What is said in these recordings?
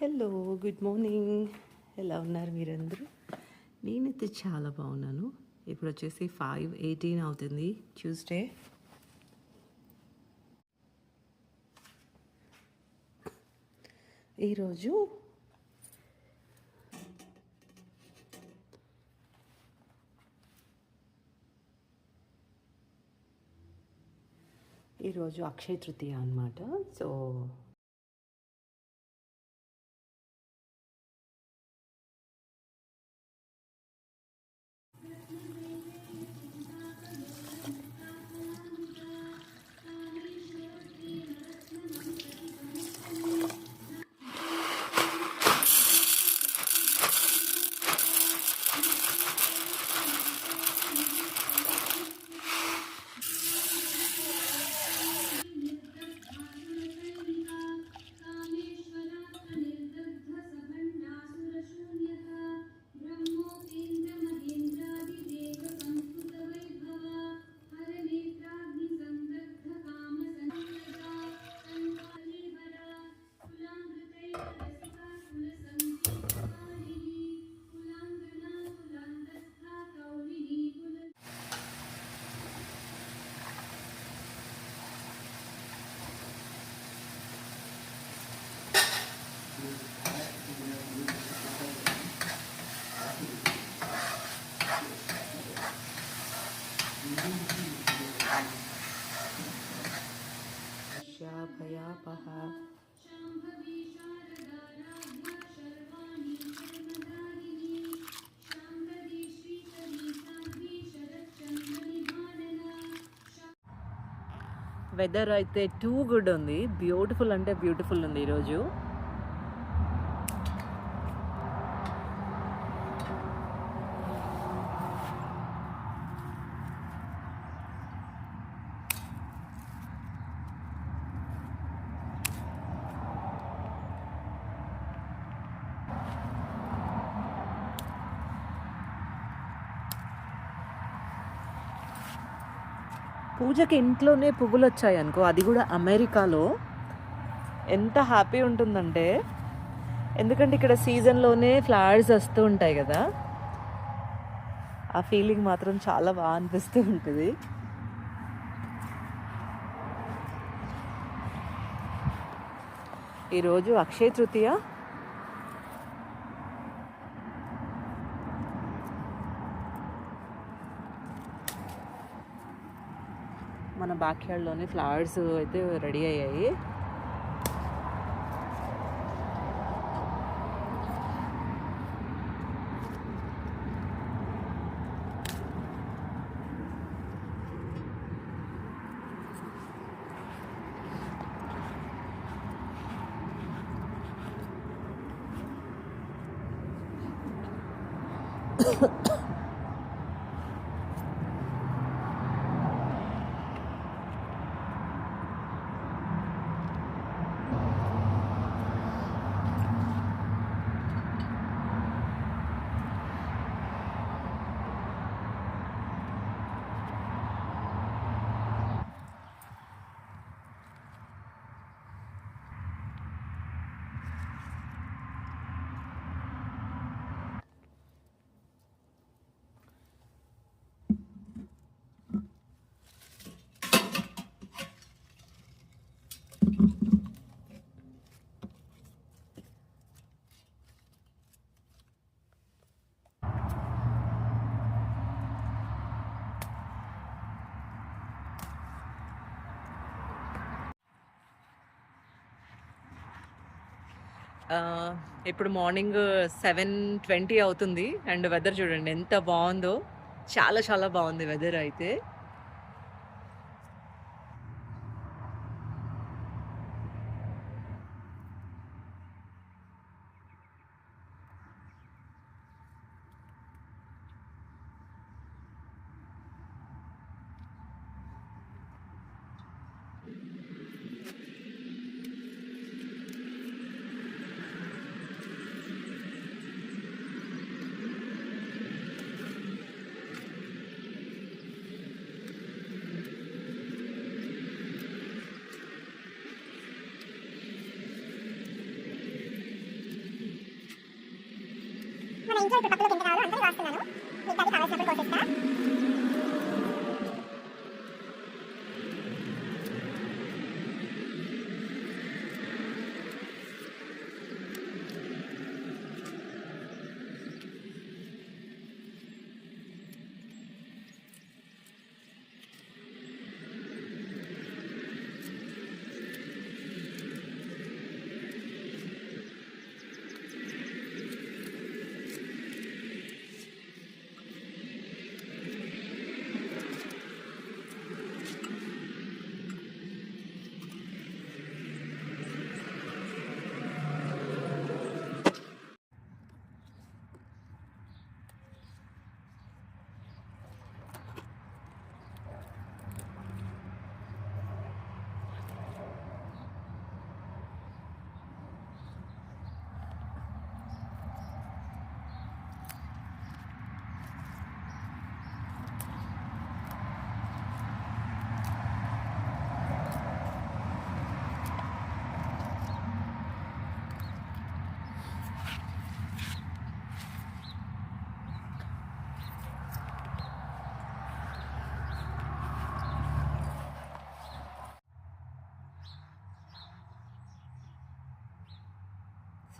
Hello good morning ఎలా ఉన్నారు మీరందరూ? నేనైతే చాలా బాగున్నాను. ఇప్పుడు వచ్చేసి ఫైవ్ ఎయిటీన్ అవుతుంది ట్యూస్డే ఈరోజు ఈరోజు అక్షయ తృతీయ అనమాట సో శాభయాపహ వెదర్ అయితే టూ గుడ్ ఉంది. బ్యూటిఫుల్ అంటే బ్యూటిఫుల్ ఉంది ఈరోజు. పూజకి ఇంట్లోనే పువ్వులు వచ్చాయి అనుకో అది కూడా అమెరికాలో. ఎంత హ్యాపీ ఉంటుందంటే ఎందుకంటే ఇక్కడ సీజన్లోనే ఫ్లవర్స్ వస్తూ ఉంటాయి కదా ఆ ఫీలింగ్ మాత్రం చాలా బాగా అనిపిస్తూ ఉంటుంది. ఈరోజు అక్షయ తృతీయ మన బ్యాక్యార్డ్లోనే ఫ్లవర్స్ అయితే రెడీ అయ్యాయి. ఆ, ఇప్పుడు మార్నింగ్ సెవెన్ ట్వంటీ అవుతుంది అండ్ వెదర్ చూడండి ఎంత బాగుందో. చాలా చాలా బాగుంది వెదర్ అయితే. ఇంట్లో ఇప్పుడు పప్పులోకి ఎంత కావాలో అంతా రాస్తున్నాను మీకు అది కావాల్సినప్పుడు కోసేస్తా.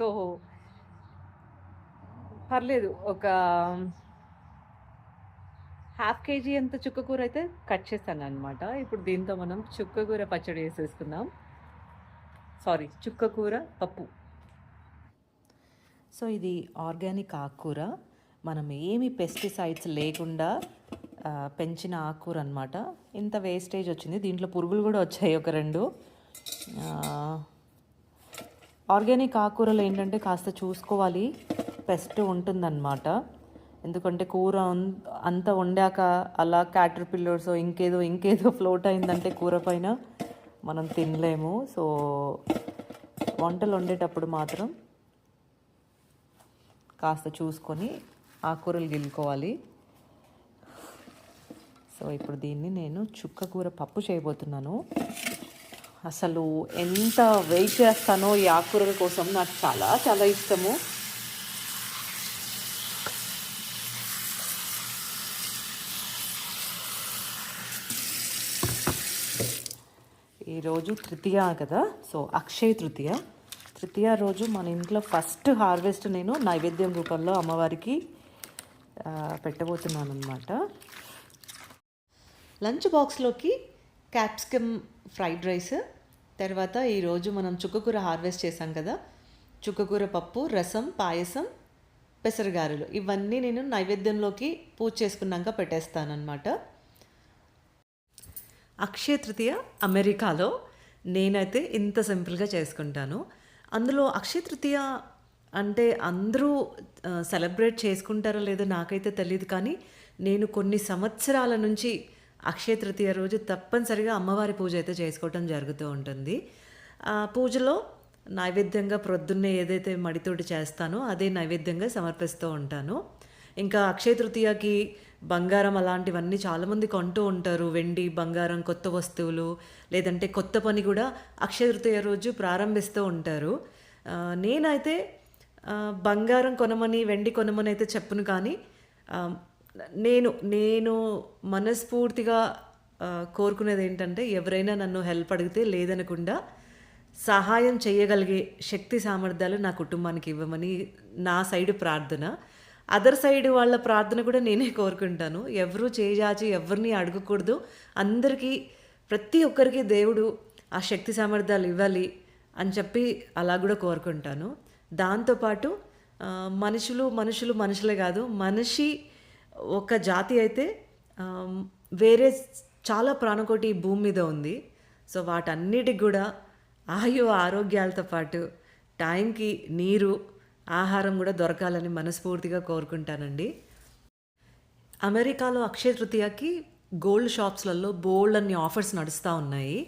సో పర్లేదు. ఒక హాఫ్ కేజీ అంత చుక్కకూర అయితే కట్ చేస్తాను అనమాట ఇప్పుడు దీంతో మనం చుక్కకూర పచ్చడి వేసేసుకుందాం. సారీ చుక్కకూర పప్పు. సో ఇది ఆర్గానిక్ ఆకుకూర. మనం ఏమి పెస్టిసైడ్స్ లేకుండా పెంచిన ఆకుకూర అనమాట ఇంత వేస్టేజ్ వచ్చింది. దీంట్లో పురుగులు కూడా వచ్చాయి ఒక రెండు. ఆర్గానిక్ ఆకుకూరలు ఏంటంటే కాస్త చూసుకోవాలి. పెస్ట్ ఉంటుందన్నమాట. ఎందుకంటే కూర అంత వండాక అలా క్యాటర్ పిల్లర్స్ ఇంకేదో ఇంకేదో ఫ్లోట్ అయిందంటే కూర పైన మనం తినలేము. సో వంటలు వండేటప్పుడు మాత్రం కాస్త చూసుకొని ఆకుకూరలు గిల్లుకోవాలి. సో ఇప్పుడు దీన్ని నేను చుక్క కూర పప్పు చేయబోతున్నాను. అసలు ఎంత వెయిట్ చేస్తానో ఈ ఆకుకూరల కోసం నాకు చాలా చాలా ఇష్టము. ఈరోజు తృతీయ కదా సో అక్షయ తృతీయ. తృతీయ రోజు మన ఇంట్లో ఫస్ట్ హార్వెస్ట్ నేను నైవేద్యం రూపంలో అమ్మవారికి పెట్టబోతున్నాను అనమాట లంచ్ బాక్స్లోకి క్యాప్సికమ్ ఫ్రైడ్ రైస్ తర్వాత ఈరోజు మనం చుక్కకూర హార్వెస్ట్ చేశాం కదా. చుక్కకూర పప్పు రసం పాయసం పెసరగారెలు. ఇవన్నీ నేను నైవేద్యంలోకి పూజ చేసుకున్నాక పెట్టేస్తానన్నమాట. అక్షయ తృతీయ అమెరికాలో నేనైతే ఇంత సింపుల్గా చేసుకుంటాను. అందులో అక్షయ తృతీయ అంటే అందరూ సెలబ్రేట్ చేసుకుంటారో లేదో నాకైతే తెలియదు కానీ నేను కొన్ని సంవత్సరాల నుంచి అక్షయ తృతీయ రోజు తప్పనిసరిగా అమ్మవారి పూజ అయితే చేసుకోవటం జరుగుతూ ఉంటుంది. ఆ పూజలో నైవేద్యంగా ప్రొద్దున్నే ఏదైతే మడితోటి చేస్తానో అదే నైవేద్యంగా సమర్పిస్తూ ఉంటాను. ఇంకా అక్షయ తృతీయకి బంగారం అలాంటివన్నీ చాలామంది కొంటూ ఉంటారు. వెండి బంగారం కొత్త వస్తువులు లేదంటే కొత్త పని కూడా అక్షయ తృతీయ రోజు ప్రారంభిస్తూ ఉంటారు. నేనైతే బంగారం కొనమని వెండి కొనమని అయితే చెప్పును కానీ నేను నేను మనస్ఫూర్తిగా కోరుకునేది ఏంటంటే ఎవరైనా నన్ను హెల్ప్ అడిగితే లేదనకుండా సహాయం చేయగలిగే శక్తి సామర్థ్యాలు నా కుటుంబానికి ఇవ్వమని నా సైడ్ ప్రార్థన. అదర్ సైడ్ వాళ్ళ ప్రార్థన కూడా నేనే కోరుకుంటాను. ఎవరు చేజాచి ఎవరిని అడగకూడదు. అందరికీ ప్రతి ఒక్కరికి దేవుడు ఆ శక్తి సామర్థ్యాలు ఇవ్వాలి అని చెప్పి అలా కూడా కోరుకుంటాను. దాంతోపాటు మనుషులు మనుషులు మనుషులే కాదు మనిషి ఒక జాతి అయితే వేరే చాలా ప్రాణకోటి భూమి మీద ఉంది. సో వాటన్నిటికి కూడా ఆయు ఆరోగ్యాలతో పాటు టైంకి నీరు ఆహారం కూడా దొరకాలని మనస్ఫూర్తిగా కోరుకుంటానండి. అమెరికాలో అక్షయ తృతీయకి గోల్డ్ షాప్స్లలో బోల్డ్ అన్ని ఆఫర్స్ నడుస్తూ ఉన్నాయి.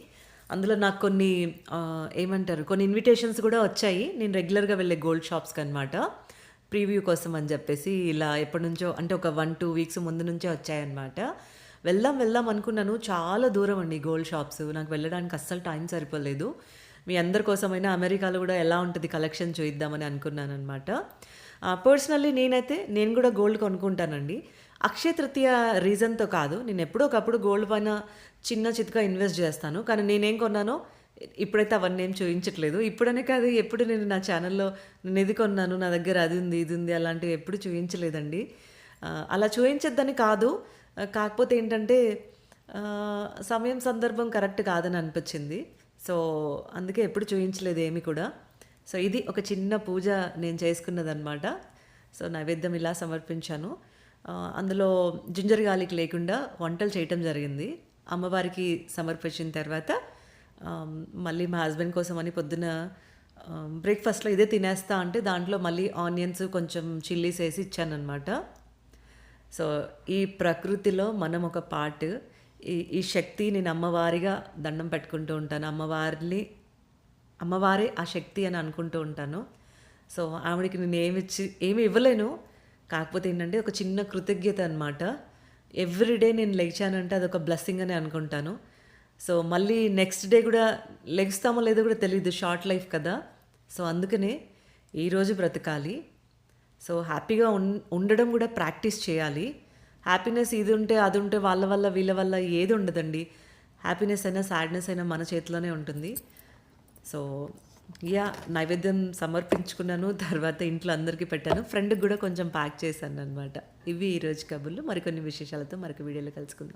అందులో నాకు కొన్ని ఏమంటారు కొన్ని ఇన్విటేషన్స్ కూడా వచ్చాయి. నేను రెగ్యులర్గా వెళ్ళే గోల్డ్ షాప్స్కి అనమాట ప్రీవ్యూ కోసం అని చెప్పేసి ఇలా ఎప్పటి నుంచో అంటే ఒక వన్ టూ వీక్స్ ముందు నుంచే వచ్చాయన్నమాట. వెళ్దాం వెళ్దాం అనుకున్నాను. చాలా దూరం అండి గోల్డ్ షాప్స్. నాకు వెళ్ళడానికి అస్సలు టైం సరిపోలేదు. మీ అందరి కోసమైనా అమెరికాలో కూడా ఎలా ఉంటుంది కలెక్షన్ చూద్దామని అనుకున్నాను అనమాట పర్సనల్లీ నేనైతే నేను కూడా గోల్డ్ కొనుక్కుంటానండి. అక్షయ తృతీయ రీజన్తో కాదు. నేను ఎప్పుడో ఒకప్పుడు గోల్డ్ పైన చిన్న చితక ఇన్వెస్ట్ చేస్తాను. కానీ నేనేం కొన్నానో ఇప్పుడైతే అవన్నీ ఏం చూపించట్లేదు ఇప్పుడనే కాదు ఎప్పుడు నేను నా ఛానల్లో నేను ఇది కొన్నాను నా దగ్గర అది ఉంది ఇది ఉంది అలాంటివి ఎప్పుడు చూపించలేదండి అలా చూపించొద్దని కాదు. కాకపోతే ఏంటంటే సమయం సందర్భం కరెక్ట్ కాదని అనిపించింది. సో అందుకే ఎప్పుడు చూపించలేదు ఏమి కూడా. సో ఇది ఒక చిన్న పూజ నేను చేసుకున్నదనమాట సో నైవేద్యం ఇలా సమర్పించాను. అందులో జింజర్ గాలికి లేకుండా వంటలు చేయటం జరిగింది. అమ్మవారికి సమర్పించిన తర్వాత మళ్ళీ మా హస్బెండ్ కోసం అని పొద్దున బ్రేక్ఫాస్ట్లో ఇదే తినేస్తా అంటే దాంట్లో మళ్ళీ ఆనియన్స్ కొంచెం చిల్లీస్ వేసి ఇచ్చానమాట సో ఈ ప్రకృతిలో మనం ఒక పార్ట్. ఈ ఈ శక్తి నేను అమ్మవారిగా దండం పెట్టుకుంటూ ఉంటాను. అమ్మవారిని అమ్మవారే ఆ శక్తి అని అనుకుంటూ ఉంటాను. సో ఆవిడకి నేను ఏమి ఇచ్చి ఏమి ఇవ్వలేను. కాకపోతే ఏంటంటే ఒక చిన్న కృతజ్ఞత అనమాట ఎవ్రీడే నేను లేచానంటే అదొక బ్లెస్సింగ్ అని అనుకుంటాను. సో మళ్ళీ నెక్స్ట్ డే కూడా లెగుస్తామో లేదో కూడా తెలియదు షార్ట్ లైఫ్ కదా. సో అందుకనే ఈరోజు బ్రతకాలి. సో హ్యాపీగా ఉన్ ఉండడం కూడా ప్రాక్టీస్ చేయాలి. హ్యాపీనెస్ ఇది ఉంటే అది ఉంటే వాళ్ళ వల్ల వీళ్ళ వల్ల ఏది ఉండదండి. హ్యాపీనెస్ అయినా సాడ్నెస్ అయినా మన చేతిలోనే ఉంటుంది. సో యా నైవేద్యం సమర్పించుకున్నాను తర్వాత ఇంట్లో అందరికీ పెట్టాను. ఫ్రెండ్కి కూడా కొంచెం ప్యాక్ చేశాను అనమాట ఇవి ఈరోజు కబుర్లు. మరికొన్ని విశేషాలతో మరొక వీడియోలో కలుసుకుందాం.